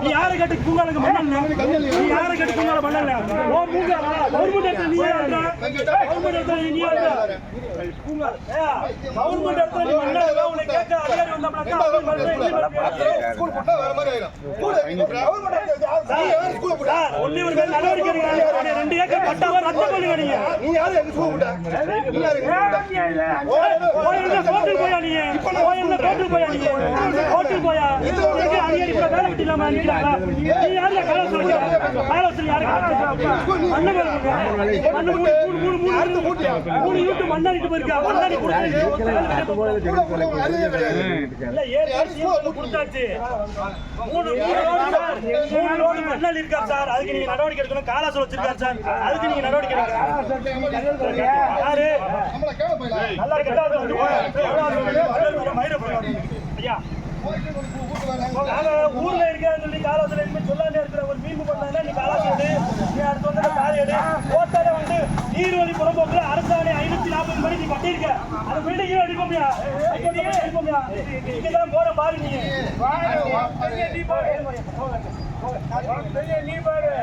நீ யாரை கேட்டு பூங்காலுக்கு மண்ணல்ல நீ யாரை கேட்டு பூங்கால மண்ணல்ல ஓ பூங்கா. கவர்மெண்ட் இடத்துல நீ யாரா கவர்மெண்ட் இடத்துல நீ யாரா பூங்கா. கவர்மெண்ட் இடத்துல நீ மண்ணல்ல உன்னை கேட்க அதிகாரி வந்தப்படா ஸ்கூல் போட்டா வேற மாதிரி ஆயிடும் யாரு ஒரு மேல் நடவடிக்கை எடுக்கிறாங்க. ரெண்டு ஏக்கர் பட்டாவை ரத்து பண்ணுங்க நீங்க. நீ யாரு எங்க ஸ்கூல் போட்டா நீ யாரு போயா நீ கோயில்ல கோர்ட்டுக்கு போயா நீ கோர்ட்டுக்கு போயா எங்க அதிகாரி கூட வேலை வெட்டி இல்லாம நிக்கிறாங்க நீ யாரு கால சொல்லி கால சொல்லி மேல மூணு மூணு மூணு மூணு மூணு மூணு யூட்டு மண்ணாடிட்டு போயிருக்கா மண்ணாடி கொடுத்து அறிவே கிடையாது இல்ல ஏற்கனவே சீட்டு கொடுத்தாச்சு மூணு மூணு மூணு லோடு மண்ணாடி இருக்கா சார் அதுக்கு நீங்க நடவடிக்கை எடுக்கணும் காலாசல் வச்சிருக்காரு சார் அதுக்கு நீங்க நடவடிக்கை எடுக்கணும் யாரு நல்லா இருக்கா ஐயா ஊர்ல இருக்கேன்னு சொல்லி காலாத்துல இனிமே சொல்லாம இருக்கிற ஒரு மீன் பண்ணா நீ காலாசோடு நீ அடுத்து வந்து காலையடு ஓட்டால வந்து நீர்வழி புறம்போக்குல அரசாணை ஐநூத்தி நாற்பது மணி நீ கட்டியிருக்க. அந்த பில்டிங் அடிப்போம்யா அடிப்போம்யா இங்கதான் போற பாரு நீ. நீ பாரு.